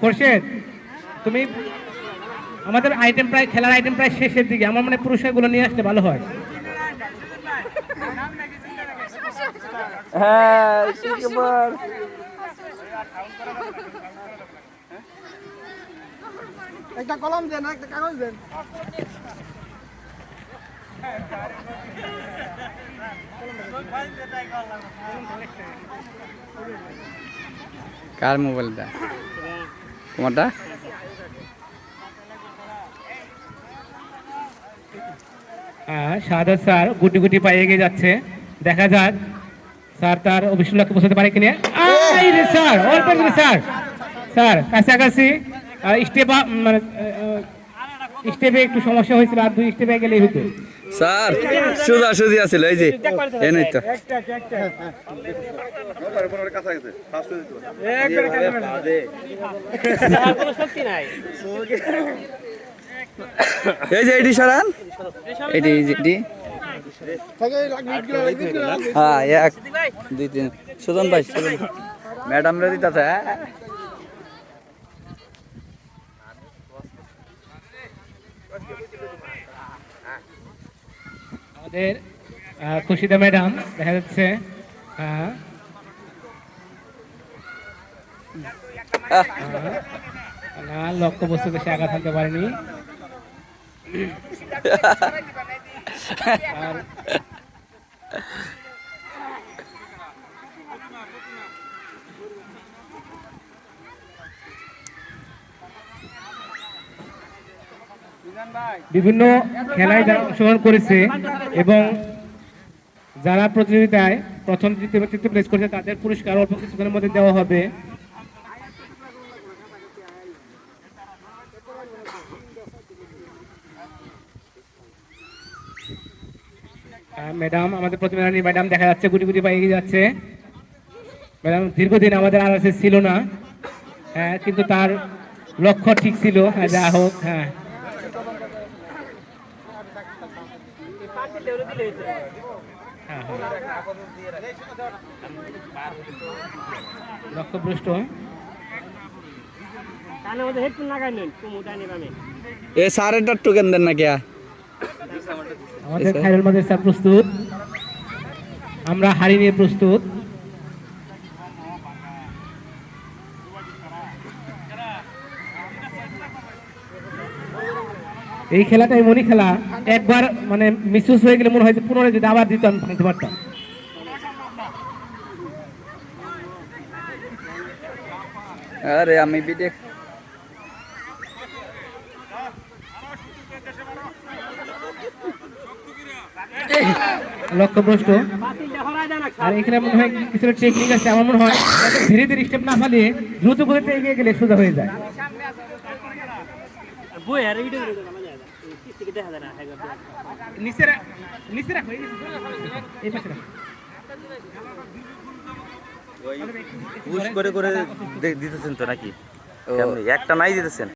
খোরশেদ তুমি আমাদের আইটেম প্রায় খেলার আইটেম প্রায় শেষের দিকে আমার মানে পুরস্কারগুলো নিয়ে আসতে ভালো হয়। হ্যাঁ একটা কলম দেন একটা কাগজ দেন। কার মোবাইলটা তোমারটা? হ্যাঁ শাহাদ স্যার গুটি গুটি পায়ে এগিয়ে যাচ্ছে। দেখা যাক স্যার তার অভিষ্ট লক্ষ্যে পৌঁছাতে পারে কিনা। আই স্যার অল্প স্যার। স্যার কাছাকাছি। স্টেপ মানে স্টেপে একটু সমস্যা হয়েছিল, আর দুই স্টেপে গেলেই হতো। স্যার, সোজা সুজি আছিল এই যে এনেই তো। এই যে এটি সরান এটি এটি হ্যাঁ এক, দুই, তিন। সুজন ভাই, সুজন। ম্যাডাম রে দিতেছে আমাদের খুশিদা ম্যাডাম, দেখা যাচ্ছে না লক্ষ্য বস্তুতে সে আঘাত আনতে পারেনি। বিভিন্ন খেলায় যারা অংশগ্রহণ করেছে এবং যারা প্রতিযোগিতায় প্রথম দ্বিতীয় তৃতীয় প্লেস করেছে তাদের পুরস্কার অল্প কিছুক্ষণের মধ্যে দেওয়া হবে। ম্যাডাম আমাদের প্রতিমা ম্যাডাম দেখা যাচ্ছে গুটি গুটি এগিয়ে যাচ্ছে। ম্যাডাম দীর্ঘদিন আমাদের আর ছিল না। হ্যাঁ কিন্তু তার লক্ষ্য ঠিক ছিল। হ্যাঁ, যা হোক হ্যাঁ। হ্যাঁ, হ্যাঁ। লক্ষ্যভ্রষ্ট এ স্যারেরটা টোকেন দেন না কে আমাদের খাইরুল মাদ্রাসা প্রস্তুত আমরা হাড়ি নিয়ে প্রস্তুত এই খেলাটা এমনই খেলা একবার মানে মিসুস হয়ে গেলে মনে হয় যে পুনরায় যদি আবার দিত আমি ভাঙতে পারতাম। আরে আমি বিদে লক্ষ্যভ্রষ্ট আর এখানে মনে হয় কিছুটা টেকনিক আছে আমার মনে হয় ধীরে ধীরে স্টেপ না ফালিয়ে দ্রুত গতিতে এগিয়ে গেলে সোজা হয়ে যায়। নিচে রাখ- নিচে রাখো, এই এই পাশে রাখো। পুশ করে করে দিতেছেন তো নাকি। একটা নাই দিতেছেন